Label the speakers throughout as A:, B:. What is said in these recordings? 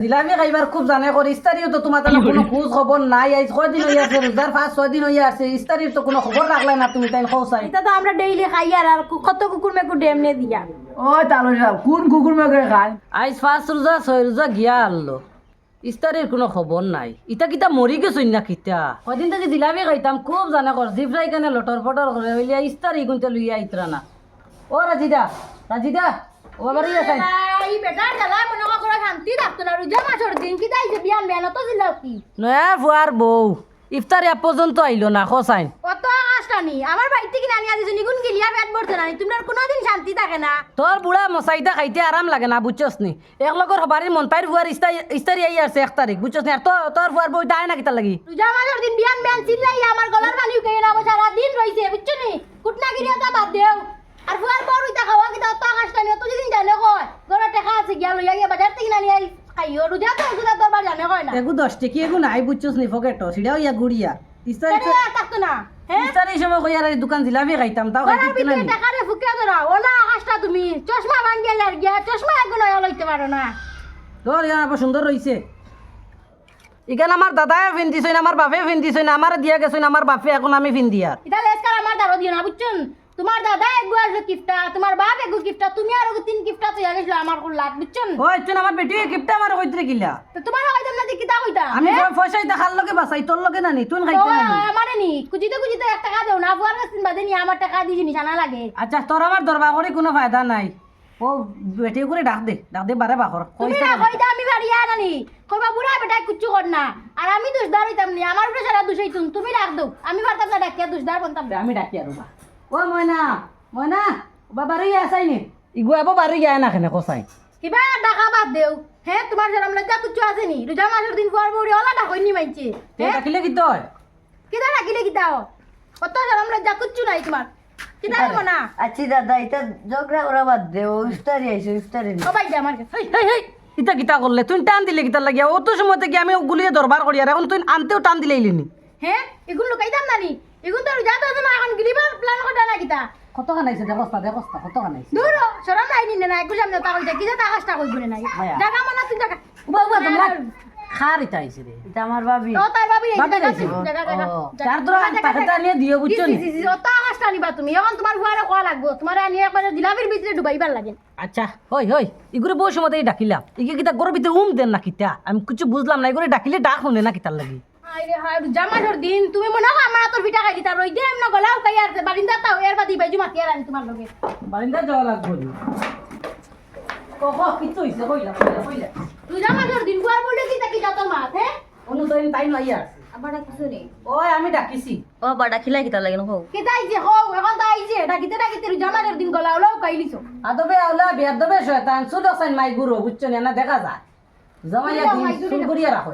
A: জিলাপি খাইবার খুব জানে করে ইস্তারিও তো তোমার তাহলে কোনো খোঁজ খবর নাই। আজ কয়দিন হয়ে আছে রোজার পাঁচ ছয় দিন হয়ে আছে। ইস্তারির তো কোনো খবর রাখলে না তুমি তাই খোঁচাই
B: এটা তো আমরা ডেইলি খাই আর আর কত কুকুর মেকুর ডেমনে দিয়া?
C: ওই তাহলে সাহেব কোন কুকুর মেঘে খায়?
A: আজ পাঁচ রোজা ছয় রোজা গিয়া আনলো। ইস্তারির কোনো খবর নাই। ইটা কিতা মরি গেছই না কিতা? কদিন থেকে জিলাপি খাইতাম। খুব জানে কর জিফরাই কেনে লটর পটর করে হইলে ইস্তারি গুনতে লইয়া ইতরা না। ও রাজিদা রাজিদা আছে
B: এই মনে করে শান্তি থাকতো না। রোজা মাছর দিন কি তাইছে বিয়ান মেহনত ছিল কি?
A: নয়া ফুয়ার বউ। ইফতারি আগ পর্যন্ত আইলো না খসাইন
B: কত আশটানি আমার বাড়িতে কি নানি আদিছে নিগুন গিলিয়া পেট ভরতে তোমার কোনোদিন শান্তি থাকে না।
A: তোর বুড়া মশাইটা খাইতে আরাম লাগে না বুঝছস নি এক লগর হবারির মন পাইর ফুয়ার ইস্তারি আই আসছে এক তারিখ বুঝছস নি আর তো তোর ফুয়ার বউটা আয় না কিতা লাগি?
B: রোজা মাছর দিন বিয়ান বিয়ান চিল্লাই আমার গলার পানি উকে না সারা দিন রইছে বুঝছ নি কুটনা গিরিয়া তা বাদ দেও। আর ফুয়ার বড় ইতা খাওয়া কি অত আশটানি অত যেদিন জানে কয়? টেকা আছে গিয়া লইয়া গিয়া বাজার থেকে নানি আই খাইও রোজা তো রোজা তোর বার জানে কয় না?
A: এগু দশ টেকি এগু নাই বুঝছস নি ফকেটো সিডাও ইয়া গুড়িয়া ইস্তারি
B: থাকতো না
A: ইস্তারি সময় কই আর এই দোকান জিলাপি খাইতাম তাও খাইতে না
B: ভিতরে
A: নি।
B: টাকারে ফুকে ধরা ওলা আকাশটা তুমি চশমা ভাঙ্গিয়া লার গিয়া চশমা এগুলো লইতে পারো না।
A: তোর ইয়ান আবার সুন্দর রইছে। ইখান আমার দাদায় ফিন্দিছই না আমার বাপে ফিন্দিছই না আমার দিয়া গেছই না আমার বাপে এখন আমি ফিন্দিয়ার
B: এটা লেসকার আমার দারো দিও না বুঝছেন? তোমার দাদা একগু আসলো কিফটা তোমার বাপ একগু কিফটা তুমি আর তিন কিফটা তো গেছিল আমার কোন লাভ বুঝছেন
A: ও ইচ্ছুন আমার বেটি কিপটা আমার কইতে কিলা?
B: তো তোমার হয়তো না যে কিতা কইতা
A: আমি পয়সা দেখার লগে বাসাই তোর লগে নানি তুই খাইতে নানি
B: আমারে নি কুজিতে কুজিতে এক টাকা দেও না বুয়ার কাছে বাদে নি আমার টাকা দিছি নি জানা লাগে।
A: আচ্ছা তোর আমার দরবার করে কোনো ফায়দা নাই। ও বেটি করে ডাক দে ডাক দে বারে বাখর
B: তুমি না কইতা আমি বাড়িয়া নানি কইবা বুড়া বেটা কুচ্ছু কর না আর আমি দুষদার হইতাম নি আমার উপরে সারা দুষাইতুন তুমি রাখ দাও আমি পারতাম না ডাকিয়া দুষদার বলতাম না
A: আমি ডাকি আৰু বা ও মইনা মইনা বাবা রই আছাই নি ইগু আবো বারই যায় না কেনে কসাই
B: কিবা ডাকা বাদ দেও হ্যাঁ তোমার যেরম লজ্জা কুচ্ছু আছে নি? রোজা মাসের দিন পর বউরি ওলা ডাকই নি মাইছে
A: তে ডাকিলে কি তই
B: কিতা ডাকিলে কিতাও কত যেরম লজ্জা কুচ্ছু নাই তোমার কিতা হইব না
C: আচ্ছা দাদা এটা ঝগড়া করা বাদ দে ও ইফতারি আইসো ইফতারি।
B: সবাই দে আমার কাছে
A: হেই হেই হেই। ইতা কিতা করলে তুই টান দিলে কিতা লাগিয়া। অত সময় থেকে আমি গুলিয়ে দরবার করি আর এখন তুই আনতেও টান দিলে
B: হ্যাঁ এগুলো লুকাইতাম নানি এগুলো তো রোজা তো না এখন গিলিবার প্ল্যান করতে না কিতা।
A: কত খানাইছে দেখস্তা দেখস্তা কত খানাইছে
B: দূর সরম নাই নি না একটু সামনে তা কইতা কিতা না নাই? মনা তুই
A: উবা উবা তোমরা খার ইতা আইছে রে
C: এটা আমার ভাবি
B: তো ভাবি
A: ও, তার তোরা টাকাটা নিয়ে দিও বুঝছ নি?
B: অত আকাশটা নিবা তুমি। এখন তোমার বুয়ারে কোয়া লাগবো। তোমার আনি একবার জিলাপির ভিতরে ডুবাইবার লাগে।
A: আচ্ছা হই হই ইগুরে বহু সময় এই ডাকিলাম ইগে কিতা গরু ভিতরে উম দেন না কিতা। আমি কিছু বুঝলাম না ইগুরে ডাকিলে ডাক শুনে না কিতার লাগি।
B: দিন। তুমি মনে হয় আমার তোর পিঠা খাই দিতা রই দে এমন গলাও খাই আর বারিন্দা তাও এর বাদি বাইজু মাতি আর আনি তোমার লগে।
A: বারিন্দা যাওয়া লাগবো কহ কিছু হইছে কইলা কইলা কইলা।
B: তুই জামাজর দিন বুয়ার বলে কি তাকি যত মাত
A: অনুদয়ন তাই নাই আছে
B: আবার কিছু নেই
A: ওই আমি ডাকিছি।
C: ও বাড়া খিলাই কিতা লাগে
B: হও এখন তো আইছে। ডাকিতে ডাকিতে জামাজর দিন
A: আদবে শয়তান মাই গুরু বুঝছ না? দেখা যায়। জমাইয়া দিন সুন করিয়া রাখো।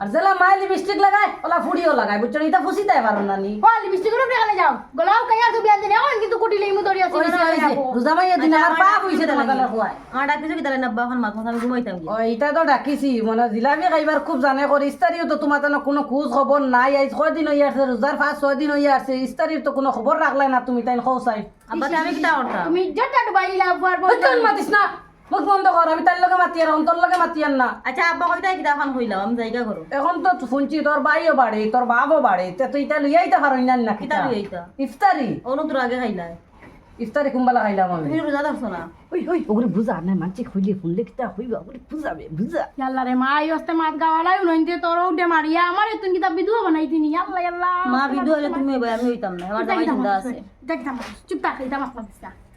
A: আর জেলা মাই লিপস্টিক লাগায় ওলা ফুড়িও লাগায় বুঝছ এটা ফুসি দেয় পারো না নি।
B: ও লিপস্টিকগুলো এখানে যাও। গলাও খাই আর তুমি আনতে এখন কিন্তু কুটিলে ইমু ধরি আছে
A: ওইছে ওইছে রোজা মাইয়া দিন আমার পা হইছে তোমার খুয়ায়
C: আমার ডাকিছো কিতা লাগে নাব্বা এখন মাথা আমি ঘুমাইতাম
A: ও এটা তো ডাকিছি মানে জিলাপি খাইবার খুব জানে করে ইস্তারিও তো তোমার তো কোনো খোঁজ খবর নাই আজ কয়দিন হয়ে আছে রোজার পাঁচ ছয় দিন হয়ে আছে ইস্তারির তো কোনো খবর রাখলাই না তুমি তাই খোঁচাই
C: আব্বা আমি কিতা করতাম?
B: তুমি ইজ্জতটা ডুবাইলা বুয়ার বল
A: মাতিস না। মুখ বন্ধ কর আমি তার লগে মাতি আর তোর লগে মাতি আর না।
C: আচ্ছা আব্বা কইতা কিতা এখন হইলাম আমি জায়গা করো
A: এখন তো শুনছি তোর বাইও বাড়ে তোর বাবও বাড়ে তে তুই এটা লইয়াইতে পারো না না
C: কিতা লই আইতা
A: ইফতারি
C: অনু তোর আগে খাইলাই
A: ইফতারি কুম্বালা খাইলাম আমি?
C: তুমি রোজা ধরছো না?
A: ওই ওই ওগুলো বুঝা না মানছি খুঁজলে ফুললে কিতা হইবা ওগুলো বুঝাবে বুঝা
B: ইয়াল্লা রে মা এই হস্তে মাত গাওয়ালাই উনইতে তোর উঠে মারিয়া আমার তুই কিতা বিধুয়া বানাইতিনি ইয়াল্লা ইয়াল্লা।
C: মা হইলে তুমি হইবা আমি হইতাম না আমার জামাই আছে।
B: দেখ দাম চুপ থাক এটা মাছ মাছ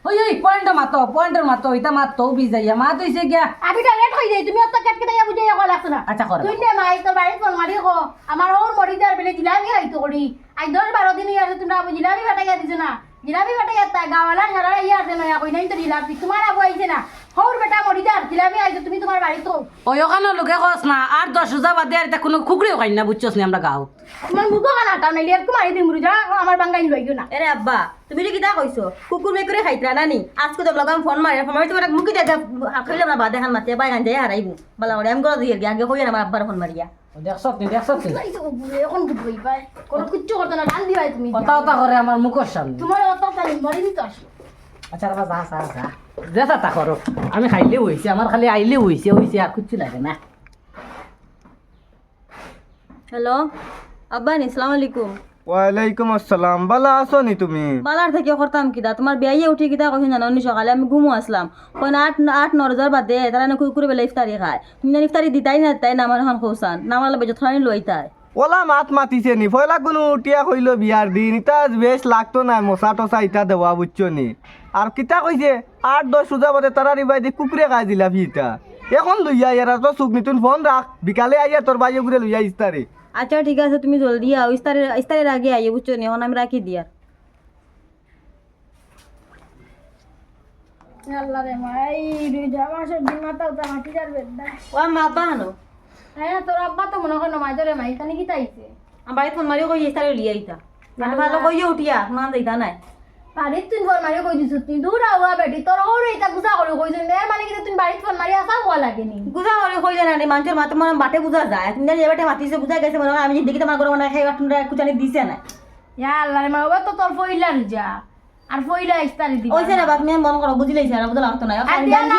A: ওই ওই পয়েন্ট মাতো পয়েন্টের মাতো এটা মাতো বিজাইয়া মাত হইছে গিয়া।
B: আমি তো লেট হই যাই তুমি অত কেট কেটে বুঝাইয়া কল লাগছ না।
A: আচ্ছা করে।
B: তুই নে মাই তো বাড়ি ফোন মারি কো। আমার ওর মরি যার বেলে জিলাপি খাইতো করি আই দশ বারো দিন ইয়ার তুমি আবু আমি ফাটাইয়া দিছ না। জিলাপি ফাটাইয়া তা গাওয়ালা সারা ইয়ার দেন ইয়া কই নাই তো জিলাপি। তোমার আবু আইছে না? হৌর বেটা মরি যার জিলাপি আইছো তুমি তোমার বাড়ি তো
A: ওই ওখানে লোকে কস না আর দশ রোজা বাদে আর এটা কোনো খুকড়িও খাই না বুঝছস না আমরা গাও
B: তোমার মুখ কানা টাও নাইলে আর মারি দিম রুজা আমার বাঙ্গাই লইও না।
C: এরে আব্বা তুমি যে কিতা কইছো কুকুর মেকুরে খাইতরা নানি আজকে তো লগাম ফোন মারে ফোন মারি তোমার মুখে দেখা খাইলাম না বাদে খান মাতে বাই গান যায় হারাইবো বালা ওরে আমি গলা দিয়ে আগে কই আমার আব্বার ফোন মারিয়া
A: দেখছ নি
B: দেখছত নি এখন বুঝবই পাই কোন কিচ্ছু করতে না গান দিবাই তুমি
A: কথা কথা করে আমার মুখের সামনে
B: তোমার অত তাই মরি দিতে আসো
A: আচ্ছা বাবা যা যা যা যা যা তা করো আমি খাইলে হইছে আমার খালি আইলে হইছে হইছে আর কিচ্ছু লাগে না
C: হ্যালো আব্বা নি সালাম আলাইকুম
D: ওয়ালাইকুম আসসালাম। ভালো আছো নি তুমি?
C: বালার থেকে করতাম কিতা তোমার বিয়াইয়ে উঠি কিতা কইছেন জানো? নি সকালে আমি ঘুমো আসলাম। কই না আট আট ন হাজার বাদে তারা না কুকুরে বেলা ইফতারি খায়। তুমি না ইফতারি দিতাই না তাই না আমার এখন কৌসান না আমার বেজত খানি লইতাই
D: ওলা মাত মাতিছে নি ফয়লা কোনো উঠিয়া কইলো বিয়ার দিন। ইটা বেশ লাগতো না মশা টসা ইটা দেওয়া বুঝছ নি আর কিতা কইছে আট দশ সুজা বাদে তারা রিবাই দি কুকুরে খাই দিলা ভিটা এখন লইয়া এরা তো চুক নিতুন ফোন রাখ বিকালে আইয়া তোর বাইয়ে ঘুরে লইয়া ইস্তারে
C: আচ্ছা ঠিক আছে তুমি জলদি আও। ইস্তারের ইস্তারের আগে আইয়ে বুঝছ নি? এখন আমি রাখি দিয়া।
B: আল্লাহ রে মাই দুই মাটি যাবে
C: ও মা
B: হ্যাঁ তোর আব্বা তো মনে করো মাঝে মাই কানে কি তাইছে?
C: আমার বাড়ি ফোন মারি কই ইস্তারে লিয়াইতা মানে ভালো কইয়ে উঠিয়া। মান দিতা নাই।
B: বাড়িত তুই ফোন মারি কই দিছো। তুই দূর আওয়া বেটি তোর ওরে এটা গুজা করে কইছ নে মানে কি তুই বাড়িত ফোন মারি আসা হওয়া লাগেনি
C: গুজা করে কই জানা নি মানুষের মাথা মানে বাটে বুঝা যায়। তুমি জানি এবারে মাতিছে বুঝা গেছে মনে আমি দেখি তোমার ঘরে না খাই বাটুনরা কুচানি দিছে না
B: ইয়া আল্লাহ রে মা তো তোর ফইলা যা। আর ফইলা ইস্তারি দিবা
C: ওইছে না। বাপ মেয়ে মন করো না বুঝলা হতো না
B: আর দিয়া না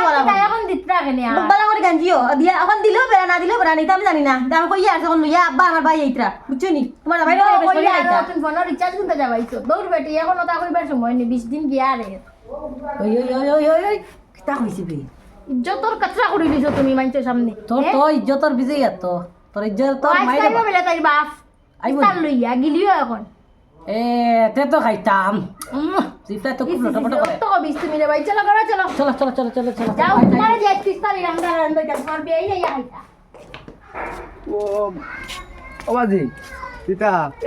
B: এখন দিতরা কেনে আর?
C: বালা করে গাঞ্জিও। দিয়া এখন দিলেও বেড়া না দিলেও বেড়া নিতে আমি জানি না। আমি কই আর তখন লইয়া আব্বা আমার ভাই এইতরা বুঝছ নি? তোমার ভাই বেশ
B: আর তুমি ফোন রিচার্জ করতে যাবাইছো দৌড় বেটি এখন ওটা কইবার সময় নেই 20 দিন গিয়া রে।
A: ওই ওই ওই ওই ওই ওই কিতা কইছি বে?
B: ইজ্জতর কচরা করে দিছো তুমি মানুষের সামনে
A: তোর তো ইজ্জতর বিজয় আর তো। তোর ইজ্জত
B: তো
A: তোর মাইরে
B: পাইবা বেলা তাই বাপ
A: আইবো
B: লইয়া গিলিও এখন।
A: এ তে তো খাইতাম উম, জিপটা তো খুব লটপট করে
B: তো কবিস তুমি রে ভাই চলো করো চলো
A: চলো চলো চলো চলো চলো
B: যাও তোমার যে তিস্তারি রান্না রান্না করে তোমার বিয়ে নাই আইতা
E: ও ও বাজি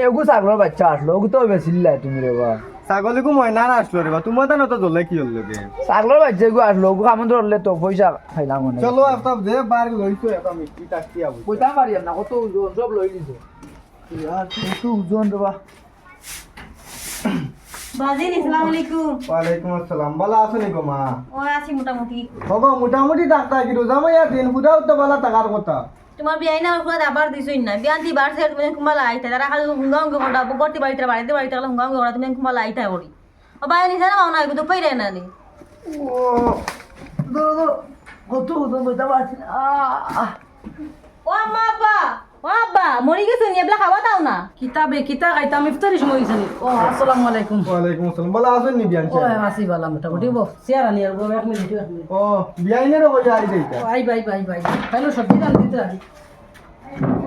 E: এগু ছাগলের বাচ্চা আসলো ওগু তো বেশিল্লাই তুমি রে বা
D: ছাগলিকো ময়না আসলো রে বা তোমার তো নতো জ্বলে কি হল লোকে
E: ছাগলের বাচ্চা এগু আসলো ওগু খামন ধরলে তো পয়সা খাইলাম মনে
D: চলো একটা যে বার লইছো এটা মিষ্টি টাকি আবু
E: পয়সা পারি না কত ওজন সব লই দিছে ইয়ার কত ওজন রে বা
C: বাজিন আসসালামু আলাইকুম
D: ওয়ালাইকুম আসসালাম ভালো আছো নি গো মা
C: ও আছি মোটামুটি
D: হব মোটামুটি ডাক্তার কি রোজা মাইয়া দিন ফুটাও তো বালা টাকার কথা
C: তোমার বিয়াই না ফুলা আবার দিছই না বিয়ান দি বার সেট তুমি কুমালা আইতা তারা খালি হুঙ্গা হুঙ্গা বাড়িতে বাড়িতে বাড়িতে খালি হুঙ্গা হুঙ্গা তুমি কুমালা আইতা ও বাই নিছে না মাও না কিন্তু পাইরে না নি
E: কত পাচ্ছি না আহ
C: ও আম্মা আব্বা ও আব্বা মরি গেছে নি? এবলা খাওয়া দাও না?
A: কিতাবে কিতা খাইতাম ইফতারি সময় নি? ও আসসালামু আলাইকুম।
D: ওয়ালাইকুম আসসালাম। ভালো আছেন নি বিয়ান
A: ও আসি বালা মোটামুটি বো চেয়ার আনি আর বো এক মিনিট এক মিনিট।
D: ও বিয়াইনের কইয়া আই যাইতা
A: ও, আই বাই বাই বাই। তাইলে সত্যি দাম দিতে আছি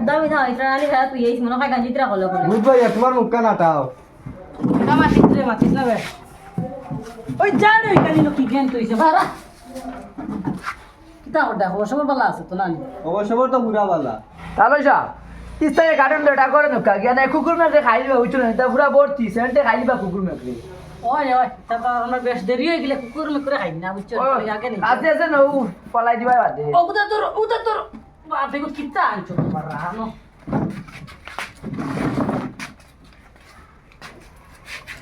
C: দামি দাও ইতরা নালি খাওয়া তুই এই মনে হয় গাঞ্জিতরা কল করে
D: বুঝবাই তোমার মুখ কান আটাও
A: না মাতিস রে মাতিস না বে। ওই যা রে কালি কি জ্ঞান তুইছে বারা কিতা হডা ও সব বালা আছে? তো নানি
D: অবশ্য তো পুরা বালা
E: তাহলে করে নকা। গিয়া না কুকুর মেকরে খাইলিবা হইছো না তা পুরা ভর্তি সেন্টে খাইলিবা কুকুর মেকরে
A: ওই ওই তা তো বেশ দেরি হয়ে গেলে কুকুর খাই না বুঝছ? তুই আগে নেই।
E: আছে আছে নৌ পলাই দিবা বাদে।
A: ও উদা তোর উদা তোর বাপে গো কিতা আনছো তোমার রানো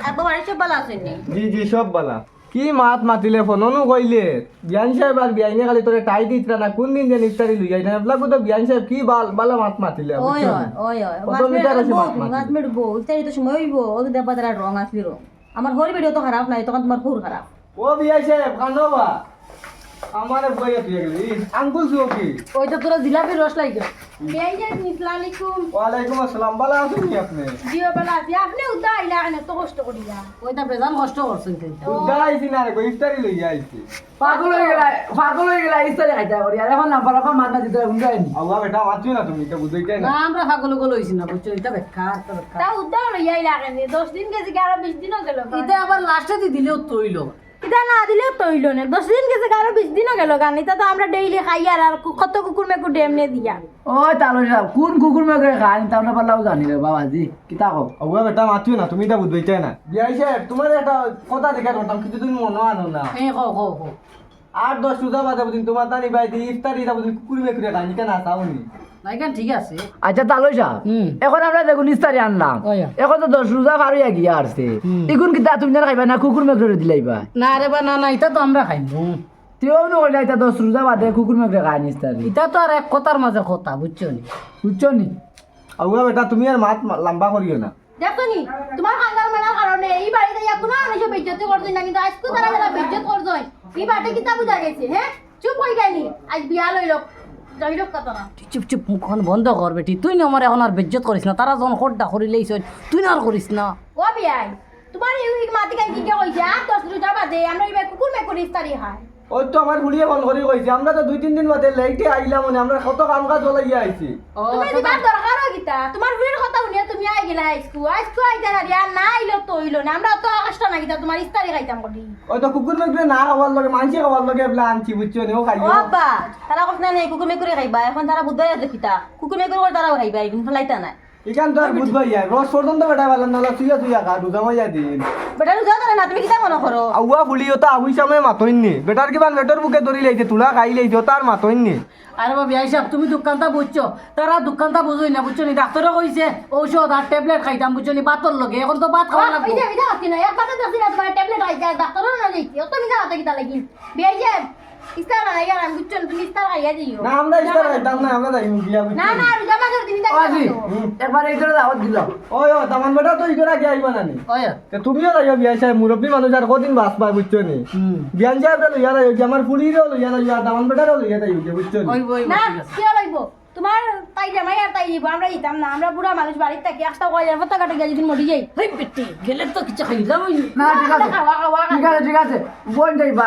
C: আব্বা বাড়ি সব ভালো আছেন
D: জি জি সব বালা কি মাত মাতিলে ফোননু কইলে বিয়ান সাহেব আর বিয়াইনে খালি তোরে টাই দিতরা না কোন দিন যেন ইফতারি লই যাই না এবলাকো তো বিয়ান সাহেব কি বাল বালা মাত মাতিলে
C: ওই? ওই ওই ওই
D: কত মিটার আছে মাত মাতি?
C: মেট বউ ইত্যাদি তো সময় হইব ও দেবা তারা রং আসলি রং আমার হরি ভিডিও তো খারাপ নাই তখন তোমার ফুর খারাপ।
D: ও বিয়াই সাহেব কান্দবা আমারে বইয়া তুই গেলি। কি?
A: ওইটা তোরা জিলাপি রস লাগে
B: বিয়ে যাই আসসালামু আলাইকুম।
D: ওয়ালাইকুম আসসালাম বালা আছেন নি আপনি?
B: জিও বেলা আছে। আপনি উদা আইলা কেন? তো কষ্ট করিয়া
A: ওইটা বেজান কষ্ট করছেন কিন্তু
D: উদ্দা আইছি না রে কই ইফতারি লই আইছি।
E: পাগল হয়ে গেলা পাগল হয়ে গেলা ইস্তারে খাইতা করি আর এখন না পারাপা মানা দিতে আইনি
D: আওয়া বেটা না তুমি এটা
A: না
D: না
A: আমরা ফাগল গল হইছি না বুঝছ? এটা বেকার তো বেকার।
B: তা উদা লইয়া আইলা কেন? দশ দিন গেছে আরও বিশ দিনও গেল
A: এটা আবার লাস্টে দি দিলেও তৈল।
B: এটা না দিলেও তো হইল না। দশ দিন গেছে আরও বিশ দিনও গেল গান এটা তো আমরা ডেইলি খাই আর আর কত কুকুর মেকুর ডেমনে দিয়া।
E: ওই তাহলে সা কোন কুকুর মেকরে খাই তাহলে পারলাও জানি রে বাবাজি কিতা কও?
D: আওয়া বেটা মাতিও না তুমি এটা বুঝাইতাই না। বিয়াই সাহেব তোমার একটা কথা দেখা করতাম কিছু তুমি মনে আনো না।
A: এ কো কো কো
D: আট দশ রোজা বাজে বুঝিন তোমার তানি বাই দি ইফতারি এটা বুঝিন কুকুরি মেকুরি খাই কেন
A: না আছে
E: আচ্ছা তাহলে সা
A: হুম।
E: এখন আমরা দেখুন ইস্তারি আনলাম। এখন তো দশ রোজা পার হইয়া গিয়া আসছে। তুমি খাইবা না কুকুর মেকরে দিলাইবা
A: না রে বা না না এটা তো আমরা খাইমু।
E: তুইও নকরিলা এটা দশ রোজা বাদে কুকুর মেকরে খাই নিস্তারি
A: এটা তো আর এক কথার মাঝে কথা বুঝছ নি?
E: বুঝছ নি?
D: বেটা তুমি আর মাত লম্বা করিও না।
B: দেখো নি তোমার খান্দার মেলার কারণে এই বাড়িতে লইয়া কোনো মানুষ বেজ্জতি করছই না কিন্তু আজকে তারা যারা বেজ্জত করছই এই বাটে কিতা বুঝা গেছে হ্যাঁ? চুপ হয়ে যায়নি আজ বিয়া লইল।
A: চুপ চুপ মুখখন বন্ধ কর বেটি। তুই না আমার এখন আর বেজ্জত করিস না। তারা যখন খোদ্দা করিলেইছ তুই না আর করিস না।
B: ও বিয়াই তোমার এই মাটি কান কি কইছে? আর দশ রোজা বাদে আমরা কুকুর করিস তারি খায়
D: ওই তো আমার বুড়িয়ে ফোন করে কইছে। আমরা তো দুই তিন দিন বাদে লেটে আইলাম মানে আমরা কত কাম কাজ চলাইয়া আইছি।
A: ও
B: তুমি দিবার দরকার গীতা তোমার বুড়ির কথা শুনিয়া তুমি আই গেলা আইসকু আইসকু আইতা না রিয়া না আইলো তো হইল না। আমরা তো কষ্ট না গীতা তোমার ইস্তারি খাইতাম করি
D: ওই তো কুকুর মেকুরে না খাওয়ার লগে মানসি খাওয়ার লগে এবলা আনছি বুঝছ নি? ও খাইও
C: আব্বা তারা কথা নাই কুকুর মেকুরি খাইবা। এখন তারা বুধবাই আছে কিতা। কুকুর মেকুরি করে তারাও খাইবা এখন ফেলাইতা নাই।
D: ইখান তো আর বুঝবাই আর রস পর্যন্ত বেটা পারলাম না তুইয়া তুইয়া খা দুটা মাইয়া দিন
C: বেটা রোজা ধরে না তুমি কিতা মনে করো
D: আউয়া ফুলিও তো আউই সময় মাতইননি বেটার কিবা নেটর বুকে ধরি লাইছে তুলা খাই লাইছে তার মাতইননি
A: আরে বাবা বিয়াই সাহেব তুমি দোকানটা বুঝছ তারা দোকানটা বুঝোই না বুঝছ নি? ডাক্তারও কইছে ঔষধ আর ট্যাবলেট খাইতাম বুঝছ নি? বাতর লগে এখন তো ভাত খাওয়া লাগবে।
B: বিজা বিজা হাতি না এক পাতা দছি না তোমার ট্যাবলেট আইতা ডাক্তারও না যাইছি অত বিজা হাতে কিতা লাগি। বিয়াই যে ইস্তার না লাগি আমি তুমি ইস্তার খাইয়া দিও।
D: না আমরা ইস্তার খাইতাম না আমরা যাই বিয়া
B: না না রোজা মাসের দিন
E: ও আজি একবার এই করে দাওয়াত দিল
D: ওই ও তামান বেটা তো ইগরা কি আইবা নানি
A: ওই
D: তে তুমিও যাইও বিয়া মুরব্বী মানুষ আর কদিন বাস পায় বুঝছ নি? বিয়ান সাহেব লইয়া যাইও কি আমার ফুলিরও লইয়া যাইও আর তামান বেটারও লইয়া যাইও বুঝছ নি?
A: ওই ওই
B: না কি লইব? তোমার তাই জামাই আর তাই দিব আমরা ইতাম না আমরা বুড়া মানুষ বাড়িতে থাকি একটা কয় পাতা কাটে গেলে যদি মরি যাই।
A: হই বেটি গেলে তো কিছু খাইলাম
E: না ঠিক আছে।
B: খাওয়া খাওয়া
E: ঠিক আছে ঠিক আছে। বোন যাইবা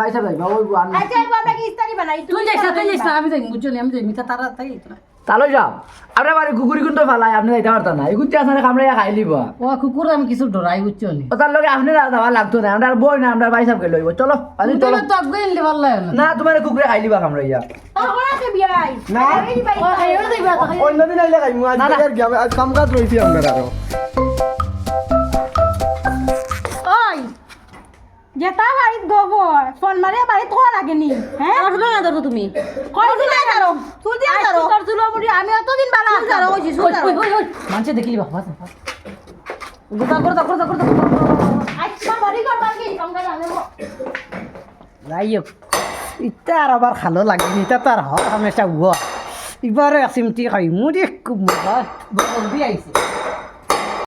E: বাইসা যাইবা ওই আন
B: আচ্ছা আমরা কি ইস্তারি বানাই?
A: তুই আমি যাই আমি যাই তারা তাই না
E: তালো যাও আপনার বাড়ি কুকুরি কিন্তু ফালাই আপনি যাইতে পারতেন না এগুলো আপনার কামড়ে খাই লিব
A: ও কুকুর আমি কিছু ডরাই বুঝছ নি?
E: ও তার লগে আপনি যাওয়া লাগতো না আমরা বই না আমরা বাইসা কে লইব চলো আজি চলো।
A: তো আগে ভালো লাগে না
E: তোমার কুকুরে খাই লিবা
B: আছে বিয়াই
D: না। অন্যদিন আইলে খাইমু আজ আর কাম কাজ রইছি আমরা আরও
B: ওই যেটা বাড়িত গোবর ফোন মারে বাড়িত কোয়া লাগেনি হ্যাঁ
C: আমার না ধরো তুমি।
B: কই দিলে জানো
C: চুল দিয়া ধরো
B: তোর চুলো মুড়ি আমি অতদিন বালা
C: চুল ধরো কইছি চুল ধরো
A: মানছে দেখলি বাবা গোটা করতা করতা করতা
B: আজকে বাড়ি কর বাড়ি কঙ্কা জানো
A: যাইও ইটা আর আবার লাগেনি ইটা তার হর হামেশা এবারে সিমটি খাই মুড়ি খুব। মজা বলদি আইছে